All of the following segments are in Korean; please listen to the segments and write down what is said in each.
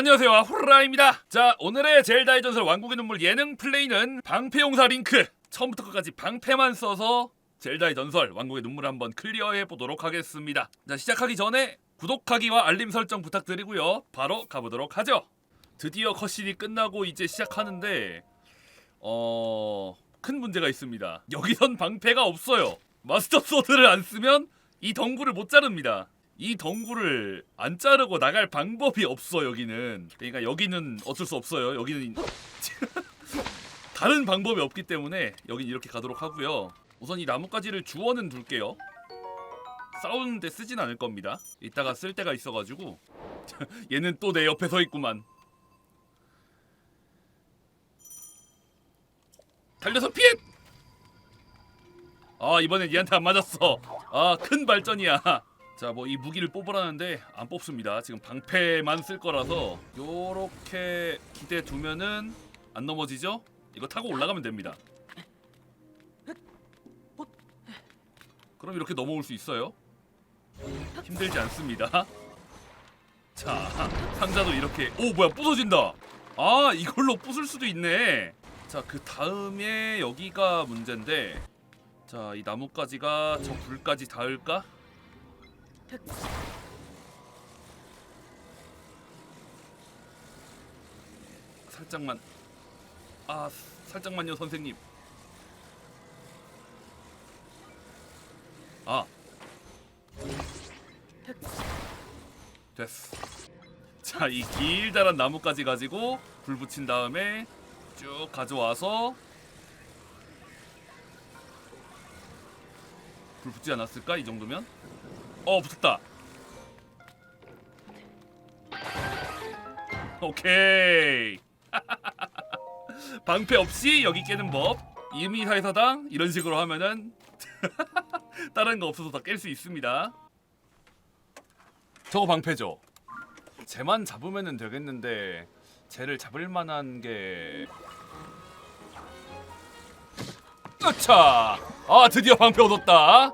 안녕하세요. 후라입니다. 자 오늘의 젤다의 전설 왕국의 눈물 예능 플레이는 방패용사 링크. 처음부터 끝까지 방패만 써서 젤다의 전설 왕국의 눈물을 한번 클리어해 보도록 하겠습니다. 자 시작하기 전에 구독하기와 알림 설정 부탁드리고요. 바로 가보도록 하죠. 드디어 컷신이 끝나고 이제 시작하는데 어... 큰 문제가 있습니다. 여기선 방패가 없어요. 마스터 소드를 안 쓰면 이 덩굴을 못 자릅니다 이 덩굴을 안 자르고 나갈 방법이 없어 여기는. 그러니까 여기는 어쩔 수 없어요. 여기는 다른 방법이 없기 때문에 여긴 이렇게 가도록 하고요. 우선 이 나뭇가지를 주워는 둘게요. 싸우는데 쓰진 않을 겁니다. 이따가 쓸 때가 있어가지고. 얘는 또 내 옆에 서 있구만. 달려서 피해! 아 이번엔 얘한테 안 맞았어. 아 큰 발전이야 자 뭐 이 무기를 뽑으라는데 안 뽑습니다. 지금 방패만 쓸 거라서 요렇게 기대 두면은 안 넘어지죠? 이거 타고 올라가면 됩니다. 그럼 이렇게 넘어올 수 있어요? 힘들지 않습니다. 자 상자도 이렇게 오 뭐야 부서진다! 아 이걸로 부술 수도 있네. 자 그 다음에 여기가 문제인데 자 이 나뭇가지가 저 불까지 닿을까 살짝만. 아 살짝만요 선생님. 아. 됐어. 자 이 길다란 나뭇가지 가지고 불 붙인 다음에 쭉 가져와서 불 붙지 않았을까 이 정도면 어 붙었다. 오케이. 방패 없이 여기 깨는 법. 이미사의사당 이런 식으로 하면은 다른 거 없어서 다 깰 수 있습니다. 저거 방패죠. 쟤만 잡으면은 되겠는데 쟤를 잡을 만한 게 으차! 아 드디어 방패 얻었다.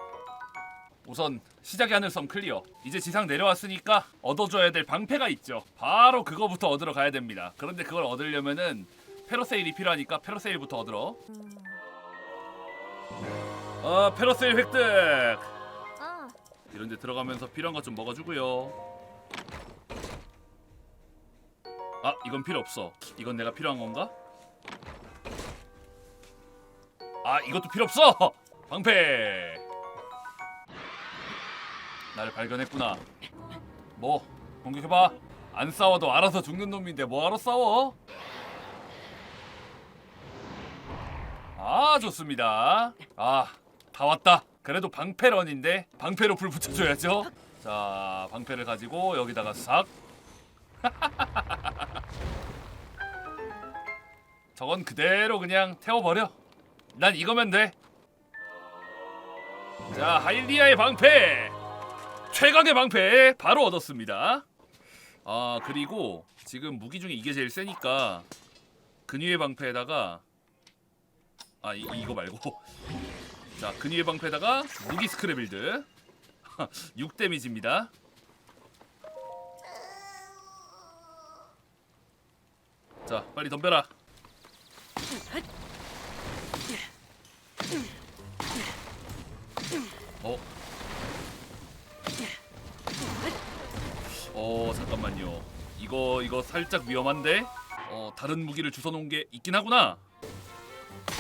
우선 시작의 하늘섬 클리어. 이제 지상 내려왔으니까 얻어줘야 될 방패가 있죠. 바로 그거부터 얻으러 가야 됩니다. 그런데 그걸 얻으려면은 페로세일이 필요하니까 페로세일부터 얻으러. 아 페로세일 획득! 아, 이런 데 들어가면서 필요한 것 좀 먹어주고요. 아 이건 필요 없어. 이건 내가 필요한 건가? 아 이것도 필요 없어! 방패 나를 발견했구나. 뭐 공격해봐. 안 싸워도 알아서 죽는 놈인데 뭐하러 싸워? 아 좋습니다. 아 다 왔다. 그래도 방패런인데 방패로 불 붙여줘야죠. 자 방패를 가지고 여기다가 싹. 저건 그대로 그냥 태워버려. 난 이거면 돼 자 하일리아의 방패 최강의 방패 바로 얻었습니다. 아 그리고 지금 무기 중에 이게 제일 세니까 근위의 방패에다가 아 이, 이거 말고. 자 근위의 방패에다가 무기 스크래빌드. 6 데미지입니다. 자 빨리 덤벼라. 어? 어 잠깐만요. 이거 이거 살짝 위험한데? 어 다른 무기를 주워 놓은 게 있긴 하구나.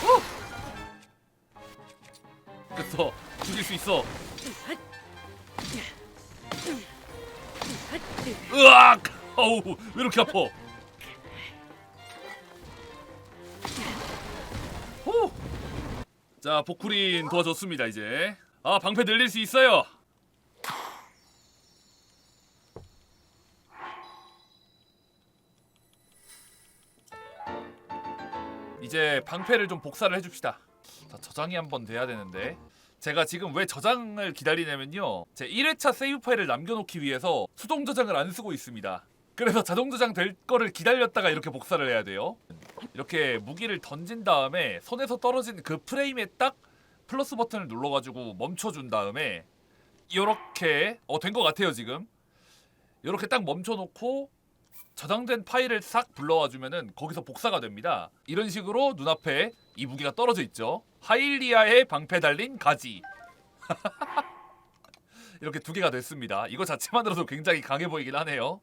어! 됐어. 죽일 수 있어. 으악! 어우 왜 이렇게 아파? 호! 자 보쿠린 도와줬습니다 이제. 아 방패 늘릴 수 있어요 이제 방패를 좀 복사를 해줍시다. 자 저장이 한번 돼야 되는데. 제가 지금 왜 저장을 기다리냐면요. 제 1회차 세이브 파일을 남겨놓기 위해서 수동 저장을 안 쓰고 있습니다. 그래서 자동 저장 될 거를 기다렸다가 이렇게 복사를 해야 돼요. 이렇게 무기를 던진 다음에 손에서 떨어진 그 프레임에 딱 플러스 버튼을 눌러가지고 멈춰준 다음에 이렇게 어 된 것 같아요 지금. 이렇게 딱 멈춰놓고 저장된 파일을 싹 불러와 주면은 거기서 복사가 됩니다. 이런 식으로 눈앞에 이 무기가 떨어져 있죠. 하일리아의 방패 달린 가지. 이렇게 두 개가 됐습니다. 이거 자체만으로도 굉장히 강해 보이긴 하네요.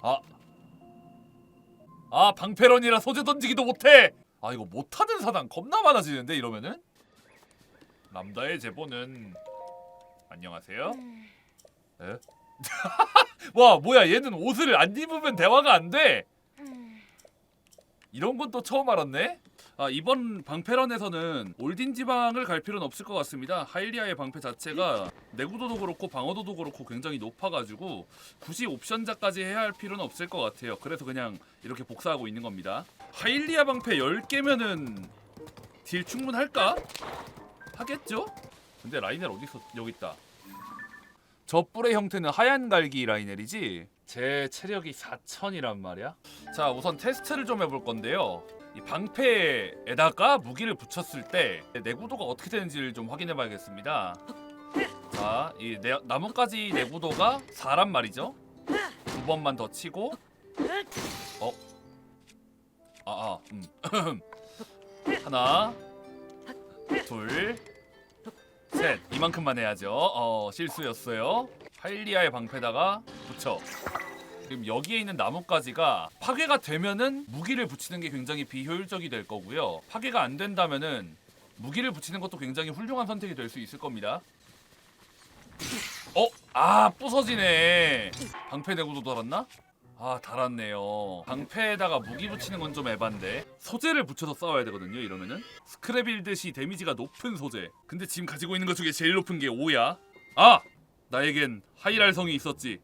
아, 아 방패런이라 소재 던지기도 못해. 아 이거 못하는 사람 겁나 많아지는데 이러면은 람다의 제보는 안녕하세요. 에? 와 뭐야 얘는 옷을 안 입으면 대화가 안 돼. 이런 건 또 처음 알았네. 아 이번 방패런에서는 올딘 지방을 갈 필요는 없을 것 같습니다. 하일리아의 방패 자체가 내구도도 그렇고 방어도도 그렇고 굉장히 높아가지고 굳이 옵션자까지 해야 할 필요는 없을 것 같아요. 그래서 그냥 이렇게 복사하고 있는 겁니다. 하일리아 방패 10개면은 딜 충분할까? 하겠죠? 근데 라이넬 어디 있어? 여기 있다. 저 뿔의 형태는 하얀 갈기 라이넬이지. 제 체력이 4천이란 말이야. 자, 우선 테스트를 좀 해볼 건데요. 이 방패에다가 무기를 붙였을 때 내구도가 어떻게 되는지를 좀 확인해 봐야겠습니다. 자, 이 내, 나뭇가지 내구도가 4란 말이죠. 두 번만 더 치고, 어, 아, 아, 음, 하나, 둘, 셋 이만큼만 해야죠. 어 실수였어요. 하일리아의 방패다가 붙여. 지금 여기에 있는 나뭇가지가 파괴가 되면은 무기를 붙이는 게 굉장히 비효율적이 될 거고요. 파괴가 안 된다면은 무기를 붙이는 것도 굉장히 훌륭한 선택이 될 수 있을 겁니다. 어? 아 부서지네. 방패 내구도 달았나? 아 달았네요. 방패에다가 무기 붙이는 건 좀 에반데 소재를 붙여서 싸워야 되거든요. 이러면은 스크래빌듯이 데미지가 높은 소재. 근데 지금 가지고 있는 것 중에 제일 높은 게 5야. 아 나에겐 하이랄성이 있었지.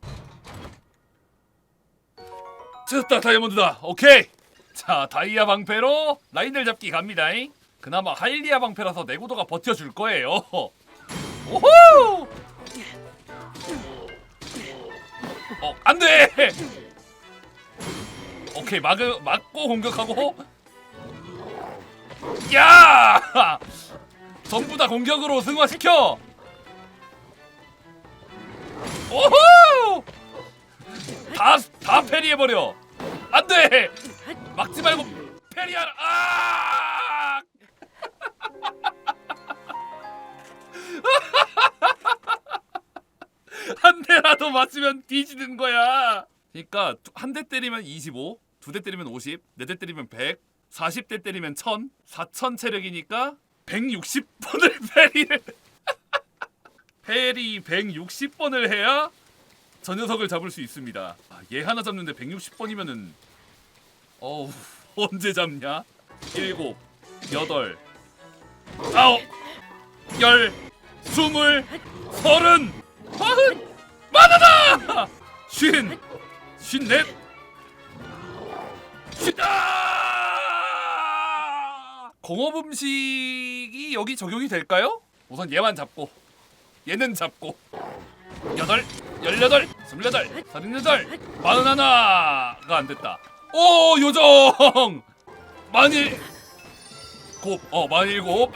찾았다 다이아몬드다. 오케이. 자 다이아 방패로 라인을 잡기 갑니다. 잉 그나마 하일리아 방패라서 내구도가 버텨줄 거예요. 오호! 어 안돼. 오케이 막 막고 공격하고. 야! 전부 다 공격으로 승화시켜! 오호! 다다 패리해 버려. 안돼! 막지 말고 패리하라. 아! 한 대라도 맞으면 뒤지는 거야. 그러니까 한 대 때리면 25, 두 대 때리면 50, 네 대 때리면 100, 40대 때리면 1000, 4000 체력이니까 160번을 페리를 페리 160번을 해야 저 녀석을 잡을 수 있습니다. 아, 얘 하나 잡는데 160번이면은 어우 언제 잡냐? 일곱, 여덟, 아홉, 열, 스물, 서른, 마흔, 만하다! 쉰, 쉰넷! 공업 음식이 여기 적용이 될까요? 우선 얘만 잡고 얘는 잡고 여덟, 열여덟, 스물여덟, 서른여덟, 마흔하나가 안 됐다. 오 요정 만일 곱, 어 만일곱,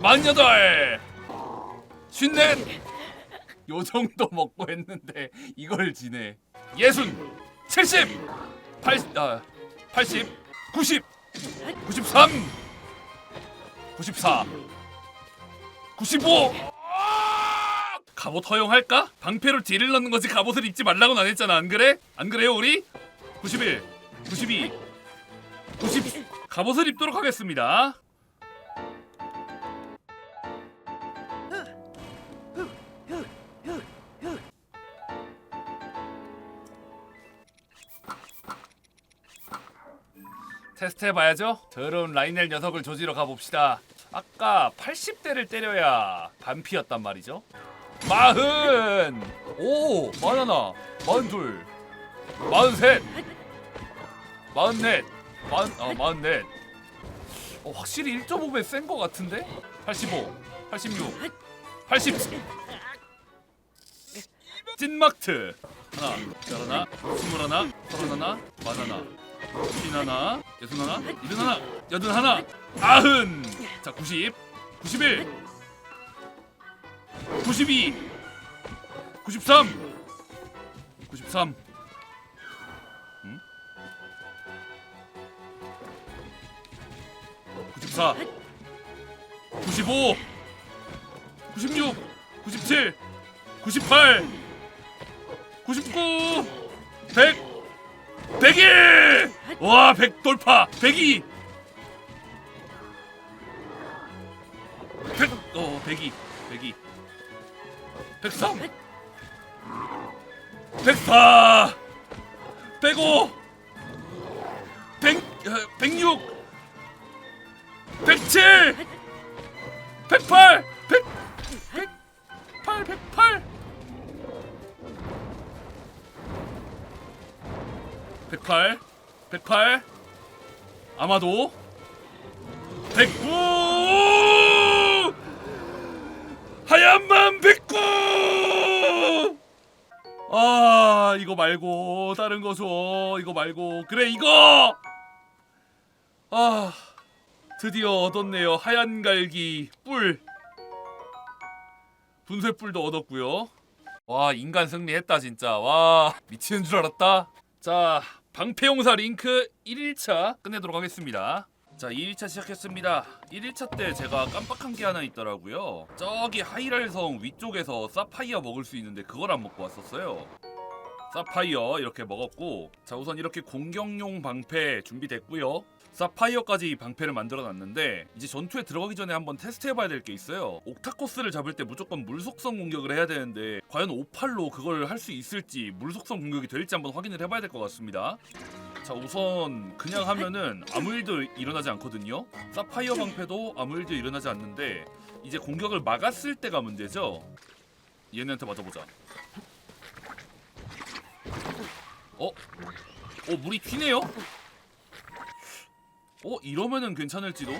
만여덟, 쉰넷. 요 정도 먹고 했는데 이걸 지네. 예순, 칠십, 팔십, 아, 팔십, 구십, 구십삼, 구십사, 구십오. 아! 갑옷 허용할까? 방패로 딜을 넣는 거지 갑옷을 입지 말라고는 안 했잖아 안 그래? 안 그래요 우리? 91, 92, 90 갑옷을 입도록 하겠습니다 테스트 해봐야죠. 더러운 라이넬 녀석을 조지러 가봅시다. 아까 80대를 때려야 반피였단 말이죠. 마흔! 오 마흔하나. 마흔둘. 마흔셋. 마흔넷. 마흔 어 마흔넷. 어 확실히 1.5배 센 거 같은데? 85 86 87 찐막트. 하나 열하나? 스물하나? 서른하나? 만하나 쉰 하나? 여순하나? 일흔 하나? 여든 하나? 아흔! 자 90 91 92 93 93 응? 94 95 96 97 98 99 100 101 와, 100 돌파. 102. 100 어, 102. 102. 103. 104. 105. 100 106. 107. 108. 100 108 108. 108 108 아마도 109 하얀만 109 아 이거 말고 다른 거 줘. 이거 말고. 그래 이거. 아 드디어 얻었네요. 하얀 갈기 뿔. 분쇄뿔도 얻었고요. 와 인간 승리했다 진짜. 와 미치는 줄 알았다. 자 방패용사 링크 1일차 끝내도록 하겠습니다. 자 2일차 시작했습니다. 1일차 때 제가 깜빡한 게 하나 있더라고요. 저기 하이랄성 위쪽에서 사파이어 먹을 수 있는데 그걸 안 먹고 왔었어요. 사파이어 이렇게 먹었고 자 우선 이렇게 공격용 방패 준비됐고요 사파이어까지 방패를 만들어 놨는데 이제 전투에 들어가기 전에 한번 테스트 해 봐야 될 게 있어요. 옥타코스를 잡을 때 무조건 물 속성 공격을 해야 되는데 과연 오팔로 그걸 할 수 있을지 물 속성 공격이 될지 한번 확인을 해 봐야 될 것 같습니다. 자 우선 그냥 하면은 아무 일도 일어나지 않거든요. 사파이어 방패도 아무 일도 일어나지 않는데 이제 공격을 막았을 때가 문제죠. 얘네한테 맞아보자. 어? 어 물이 튀네요? 어 이러면은 괜찮을지도?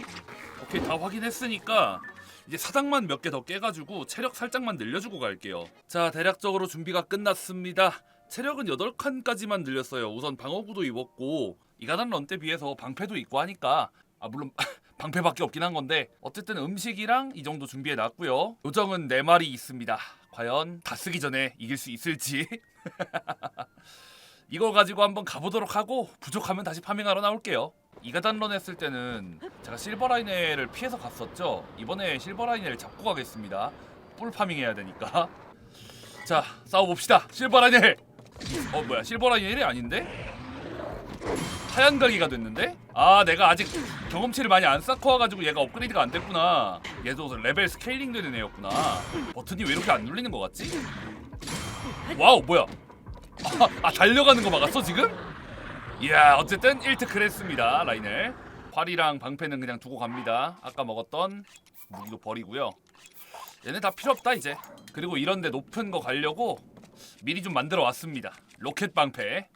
오케이 다 확인했으니까 이제 사당만 몇 개 더 깨가지고 체력 살짝만 늘려주고 갈게요. 자 대략적으로 준비가 끝났습니다. 체력은 8칸까지만 늘렸어요. 우선 방어구도 입었고 이가단 런때 비해서 방패도 있고 하니까. 아 물론 방패밖에 없긴 한 건데 어쨌든 음식이랑 이 정도 준비해 놨고요. 요정은 4마리 있습니다. 과연 다 쓰기 전에 이길 수 있을지. 이걸 가지고 한번 가보도록 하고 부족하면 다시 파밍하러 나올게요. 이가단런 했을 때는 제가 실버라인을 피해서 갔었죠. 이번에 실버라인을 잡고 가겠습니다. 뿔 파밍 해야 되니까. 자 싸워봅시다. 실버라인을. 어 뭐야 실버라인이 아닌데? 하얀 갈기가 됐는데? 아 내가 아직 경험치를 많이 안 쌓고 와가지고 얘가 업그레이드가 안 됐구나. 얘도 레벨 스케일링 되는 애였구나. 버튼이 왜 이렇게 안 눌리는 것 같지? 와우 뭐야? 아, 아 달려가는 거 막았어 지금? 이야 어쨌든 1트클 했습니다 라인을 활이랑 방패는 그냥 두고 갑니다. 아까 먹었던 무기도 버리고요. 얘네 다 필요 없다 이제. 그리고 이런데 높은 거 가려고 미리 좀 만들어 왔습니다. 로켓 방패.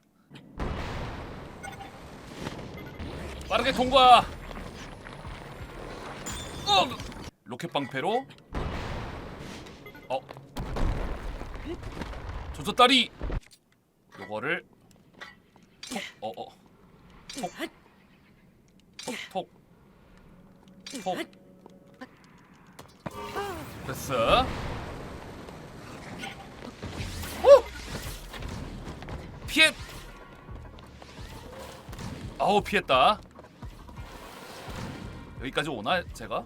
빠르게 통과! 어! 로켓 방패로. 어? 조조다리! 요거를 톡 어어. 톡톡톡. 톡. 됐어. 오! 피해 아우 피했다. 여기까지 오나 제가?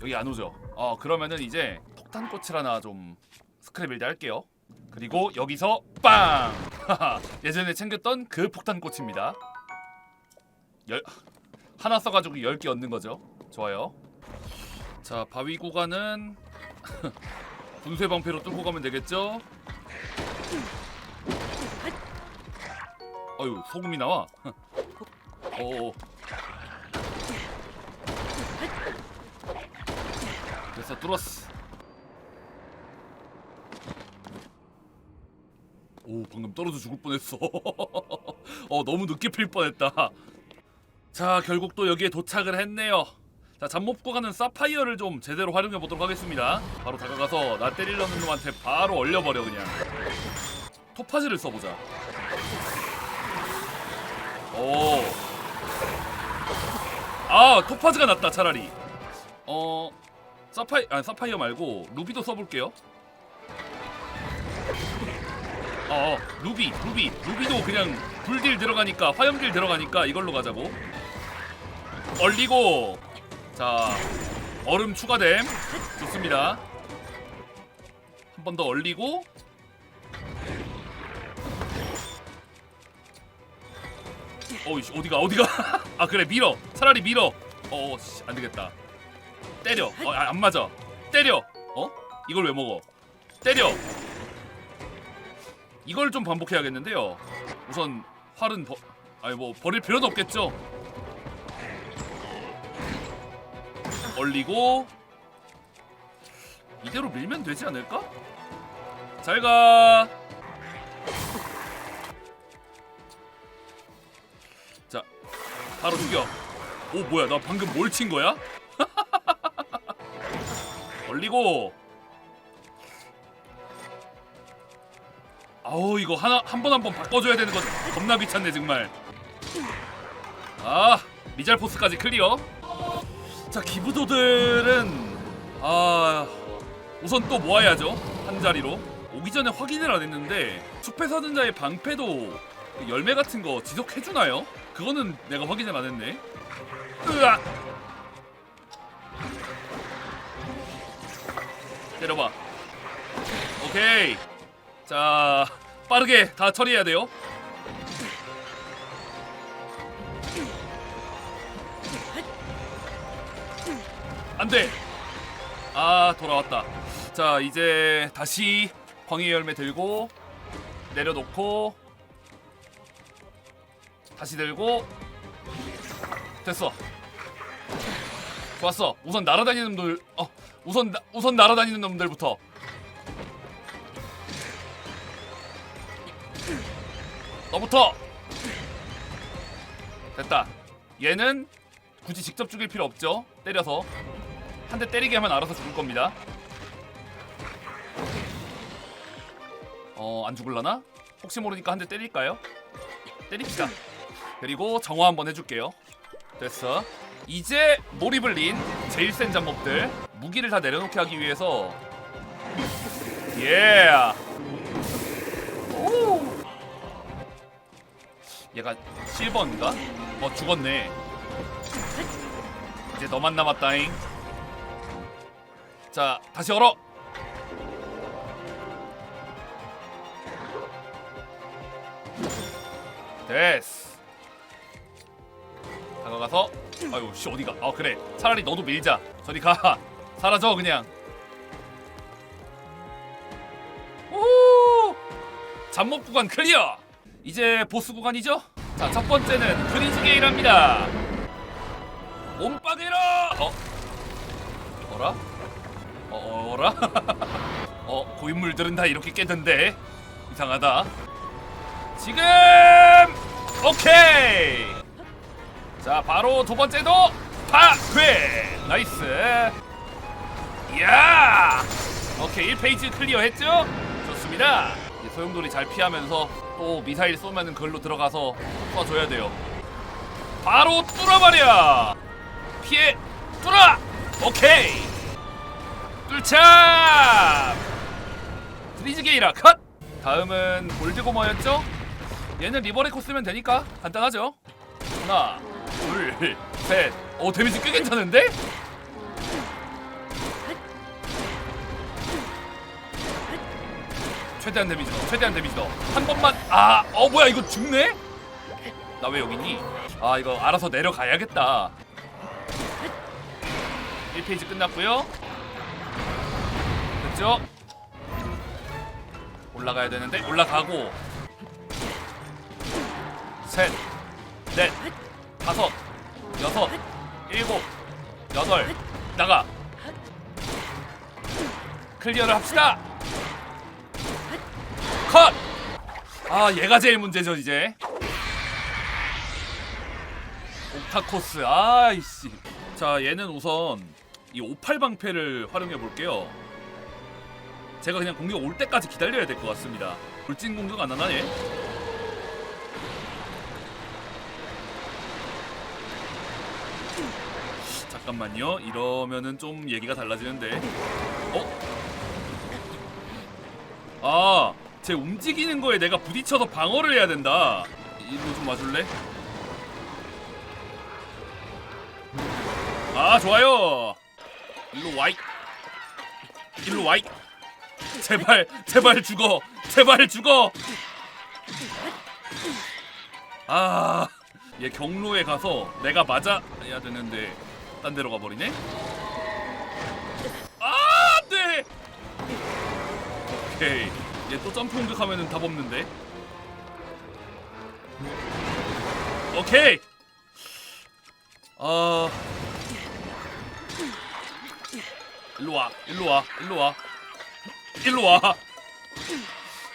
여기 안 오죠. 어 그러면은 이제 폭탄 꽃을 하나 좀 스크래빌드 할게요. 그리고 여기서 빵! 예전에 챙겼던 그 폭탄꽃입니다. 열 하나 써가지고 10개 얻는 거죠. 좋아요. 자 바위 구간은 분쇄 방패로 뚫고 가면 되겠죠? 어유 소금이 나와. 오. 됐어 뚫었어. 오 방금 떨어져 죽을 뻔했어. 어 너무 늦게 필 뻔했다. 자 결국 또 여기에 도착을 했네요. 자 잠못 구간은 사파이어를 좀 제대로 활용해 보도록 하겠습니다. 바로 다가가서 나 때리려는 놈한테 바로 얼려버려 그냥. 토파즈를 써보자. 오아 토파즈가 낫다 차라리. 어 사파이 아 사파이어 말고 루비도 써볼게요 어 루비 루비 루비도 그냥 불딜 들어가니까 화염딜 들어가니까 이걸로 가자고. 얼리고. 자 얼음 추가됨. 좋습니다. 한 번 더 얼리고. 어이씨 어디가 어디가? 아 그래 밀어. 차라리 밀어 어 씨, 안되겠다. 때려. 어, 아, 안 맞아. 때려. 어? 이걸 왜 먹어? 때려 이걸 좀 반복해야겠는데요 우선 활은 버 아니 뭐 버릴 필요는 없겠죠 얼리고 이대로 밀면 되지 않을까? 잘 가 자 바로 죽여 오 뭐야 나 방금 뭘 친 거야? 얼리고 아우 이거 하나 한 번 한 번 바꿔줘야 되는 거 겁나 귀찮네 정말. 아 미잘포스까지 클리어. 자 기부도들은 아 우선 또 모아야죠? 한 자리로. 오기 전에 확인을 안 했는데 숲에 사는 자의 방패도 열매 같은 거 지속해주나요? 그거는 내가 확인을 안 했네. 으악 때려봐. 오케이 자 빠르게 다 처리해야 돼요. 안돼. 아 돌아왔다. 자 이제 다시 광희 열매 들고 내려놓고 다시 들고 됐어. 좋았어. 우선 날아다니는 놈들 어 우선 나- 우선 날아다니는 놈들부터 너부터! 됐다. 얘는 굳이 직접 죽일 필요 없죠? 때려서. 한 대 때리게 하면 알아서 죽을 겁니다. 어 안 죽을라나? 혹시 모르니까 한 대 때릴까요? 때립시다. 그리고 정화 한번 해줄게요. 됐어. 이제 몰입을 린 제일 센 잡목들 무기를 다 내려놓게 하기 위해서. 예! 오. 얘가 실버인가? 어 죽었네. 이제 너만 남았다잉. 자 다시 얼어! 됐어. 다가가서 아유 씨 어디가? 아 그래. 차라리 너도 밀자. 저리 가. 사라져 그냥. 오 잡목 구간 클리어 이제 보스 구간이죠? 자 첫 번째는 프리즈 게일합니다. 몸빵해라! 어? 어라? 어 어라? 어 고인물들은 다 이렇게 깨던데. 이상하다. 지금! 오케이! 자 바로 두 번째도 파괴 나이스! 이야! 오케이 1페이지 클리어 했죠? 좋습니다. 이 소용돌이 잘 피하면서 또 미사일 쏘면은 그걸로 들어가서 쏴줘야 돼요. 바로 뚫어버려 피해 뚫어! 오케이! 뚫참 트리즈 게이라 컷! 다음은 골드고머였죠? 얘는 리버레코 쓰면 되니까 간단하죠? 하나 둘셋오 데미지 꽤 괜찮은데? 최대한 데미지 더 최대한 데미지 더한 번만. 아 어 뭐야 이거 죽네? 나 왜 여기 있니? 아 이거 알아서 내려가야겠다. 1페이지 끝났고요. 됐죠? 올라가야 되는데 올라가고. 셋, 넷, 다섯, 여섯, 일곱, 여덟. 나가. 클리어를 합시다 컷! 아 얘가 제일 문제죠 이제. 옥타코스 아이씨. 자 얘는 우선 이 58방패를 활용해 볼게요. 제가 그냥 공격 올 때까지 기다려야 될 것 같습니다. 돌진 공격 안 하나 얘? 잠깐만요. 이러면은 좀 얘기가 달라지는데. 어? 아 제 움직이는 거에 내가 부딪혀서 방어를 해야 된다. 일로 좀 와줄래? 아 좋아요. 일로 와이. 일로 와이. 제발 제발 죽어. 제발 죽어. 아, 얘 경로에 가서 내가 맞아야 되는데 딴 데로 가버리네. 아, 네. 오케이. 얘 또 점프 공격하면은 답 없는데. 오케이. 아. 일로 와. 일로 와. 일로 와. 일로 와.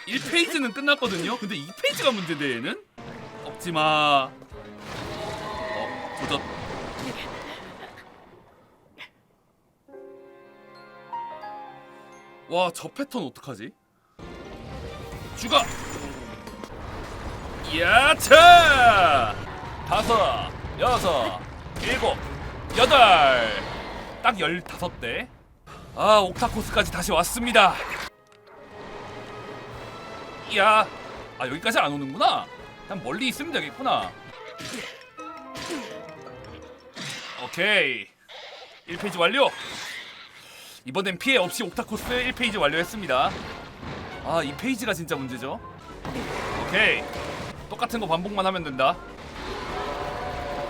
1페이지는 끝났거든요. 근데 2페이지가 문제인데 얘는 없지 마. 어, 조졌. 와, 저 패턴 어떡하지? 죽어! 야차! 다섯, 여섯, 일곱, 여덟! 딱 열다섯 대. 아, 옥타코스까지 다시 왔습니다. 야, 아 여기까지 안 오는구나. 그냥 멀리 있으면 되겠구나. 오케이. 1페이지 완료. 이번엔 피해 없이 옥타코스 1페이지 완료했습니다. 아, 이 페이지가 진짜 문제죠. 오케이. 똑같은 거 반복만 하면 된다.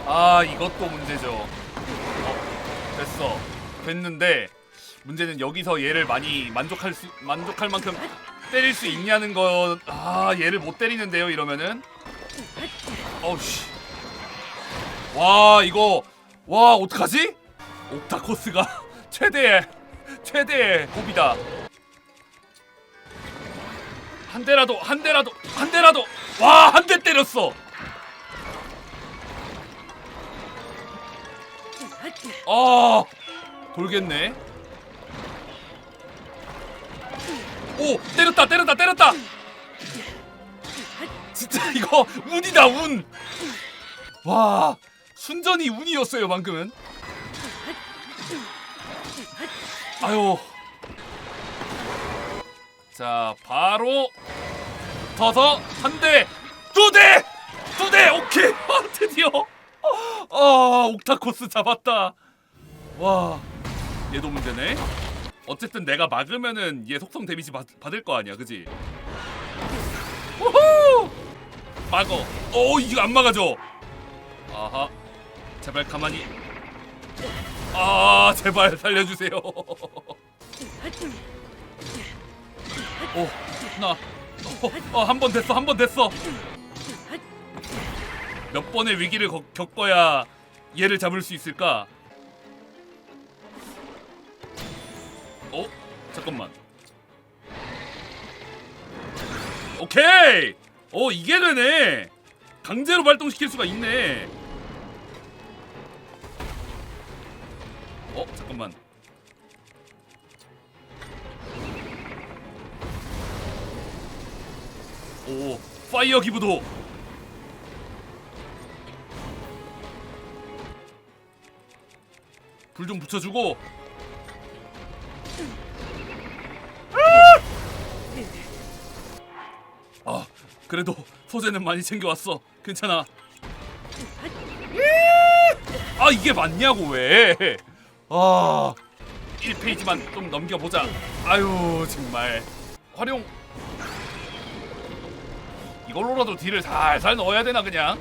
아, 이것도 문제죠. 어, 됐어. 됐는데 문제는 여기서 얘를 많이 만족할 수 만족할 만큼 때릴 수 있냐는 건 아, 얘를 못 때리는데요, 이러면은. 어우씨. 와, 이거 와, 어떡하지? 옥타코스가 최대의 최대의 고비다. 한 대라도 한 대라도 한 대라도 와, 한 대 때렸어. 아, 돌겠네. 오, 때렸다, 때렸다, 때렸다. 진짜 이거 운이다, 운. 와, 순전히 운이었어요, 방금은. 아유. 자, 바로 터서 한 대, 두 대, 두 대, 오케이. 아, 드디어. 아, 옥타코스 잡았다. 와, 얘도 문제네. 어쨌든 내가 막으면은 얘 속성 데미지 받, 받을 거 아니야, 그지? 우후! 막어. 오, 이거 안 막아줘. 아하. 제발 가만히. 아, 제발 살려주세요. 오, 나. 어, 어, 한 번 됐어, 한 번 됐어. 몇 번의 위기를 겪- 겪어야 얘를 잡을 수 있을까? 어? 잠깐만. 오케이. 어 이게 되네. 강제로 발동시킬 수가 있네. 어 잠깐만. 오 파이어 기부도. 불 좀 붙여주고. 아 그래도 소재는 많이 챙겨왔어. 괜찮아. 아 이게 맞냐고 왜아 1페이지만 좀 넘겨보자. 아유 정말. 활용 이걸로라도 딜을 살살 넣어야 되나 그냥?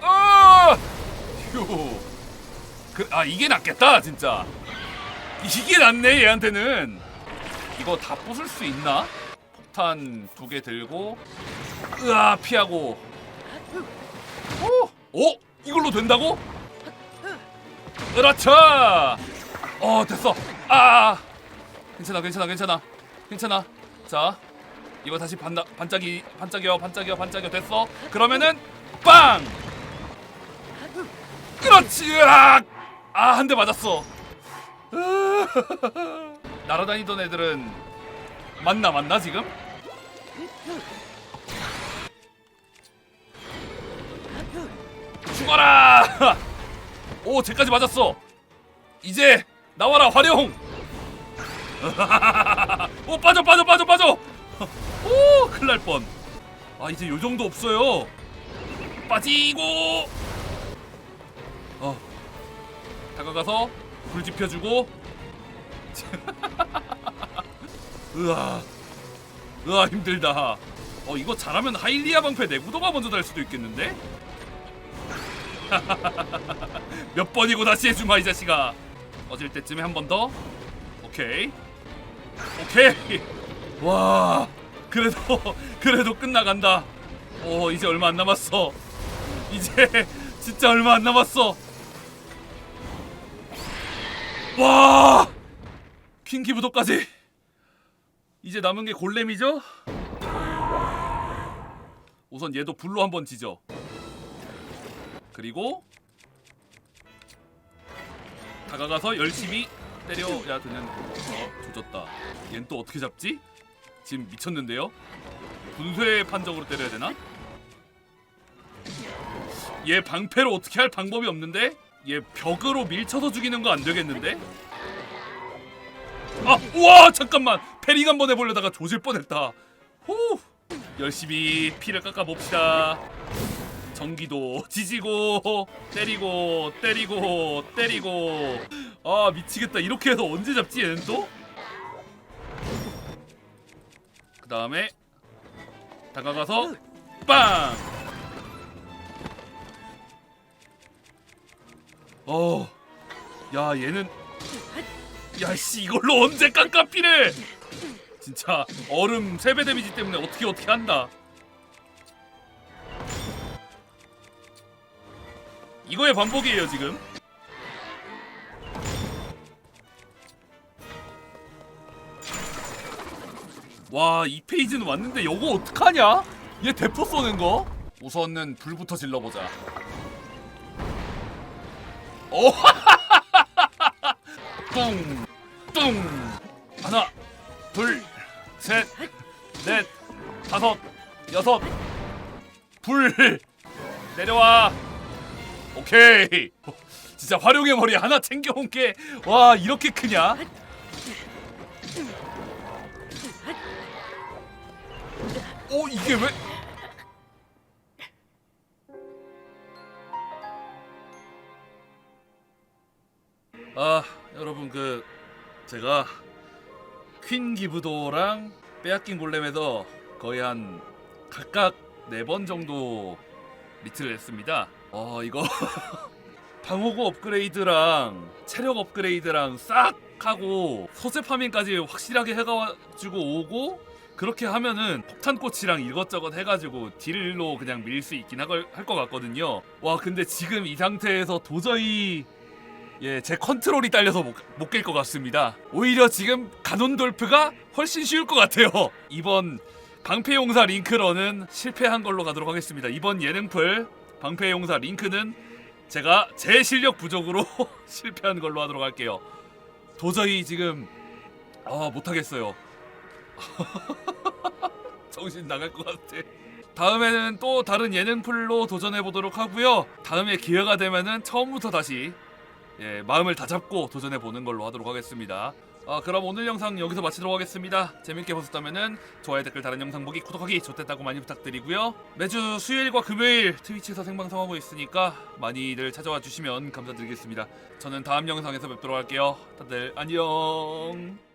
아 휴. 그, 아 이게 낫겠다 진짜. 이게 낫네 얘한테는. 이거 다 부술 수 있나? 폭탄 두 개 들고 으아 피하고. 오! 오! 이걸로 된다고? 그렇죠 어 됐어. 아! 괜찮아 괜찮아 괜찮아. 괜찮아. 자 이거 다시 반다, 반짝이 반짝여 반짝여 반짝여 됐어 그러면은 빵 그렇지 아한 대 맞았어 날아다니던 애들은 맞나 맞나 지금? 죽어라! 오 쟤까지 맞았어. 이제 나와라 활용. 오 빠져 빠져 빠져 빠져 오 큰일 날 뻔 아 이제 요 정도 없어요. 빠지고. 어. 다가가서 불 지펴주고. 으아. 으아 힘들다. 어 이거 잘하면 하일리아 방패 내구도가 먼저 달 수도 있겠는데? 몇 번이고 다시 해주마 이 자식아. 어질 때쯤에 한 번 더. 오케이. 오케이 와 그래도 그래도 끝나간다. 오 이제 얼마 안 남았어. 이제 진짜 얼마 안 남았어. 와 퀸기 부도까지. 이제 남은 게 골렘이죠? 우선 얘도 불로 한번 지져 그리고 다가가서 열심히 때려야 되는 어 조졌다. 얜 또 어떻게 잡지? 지금 미쳤는데요? 분쇄 판정으로 때려야 되나? 얘 방패로 어떻게 할 방법이 없는데? 얘 벽으로 밀쳐서 죽이는 거 안 되겠는데? 아! 우와! 잠깐만! 패링 한번 해보려다가 조질 뻔했다 후! 열심히 피를 깎아 봅시다 전기도 지지고 때리고 때리고 때리고 아 미치겠다 이렇게 해서 언제 잡지 얘는 또? 그 다음에 다가가서 빵! 어, 야 얘는 야씨 이걸로 언제 깜깜피를 진짜 얼음 3배 데미지 때문에 어떻게 어떻게 한다. 이거의 반복이에요 지금 와 이 페이지는 왔는데 요거 어떡하냐? 얘 대포 쏘는 거? 우선은 불부터 질러보자 오 뚱, 뚱. 하나, 둘, 셋, 넷, 다섯, 여섯. 불 내려와. 오케이. 어, 진짜 활용의 머리 하나 챙겨온 게 와 이렇게 크냐? 오 이게 왜? 아 여러분 그 제가 퀸 기브도랑 빼앗긴 골렘에서 거의 한 각각 네 번 정도 리트를 했습니다. 어 이거 방어구 업그레이드랑 체력 업그레이드랑 싹 하고 소재 파밍까지 확실하게 해가지고 오고 그렇게 하면은 폭탄꽃이랑 이것저것 해가지고 딜로 그냥 밀 수 있긴 할 것 같거든요. 와 근데 지금 이 상태에서 도저히 예, 제 컨트롤이 딸려서 못 깰 것 같습니다. 오히려 지금 가논돌프가 훨씬 쉬울 것 같아요. 이번 방패용사 링크런은 실패한 걸로 가도록 하겠습니다. 이번 예능풀 방패용사 링크는 제가 제 실력 부족으로 실패한 걸로 하도록 할게요. 도저히 지금 아 못하겠어요. 정신 나갈 것 같아. 다음에는 또 다른 예능 풀로 도전해 보도록 하고요. 다음에 기회가 되면은 처음부터 다시 예, 마음을 다잡고 도전해 보는 걸로 하도록 하겠습니다. 아, 그럼 오늘 영상 여기서 마치도록 하겠습니다. 재밌게 보셨다면은 좋아요, 댓글, 다른 영상 보기, 구독하기, 좋댔다고 많이 부탁드리고요. 매주 수요일과 금요일 트위치에서 생방송하고 있으니까 많이들 찾아와 주시면 감사드리겠습니다. 저는 다음 영상에서 뵙도록 할게요. 다들 안녕.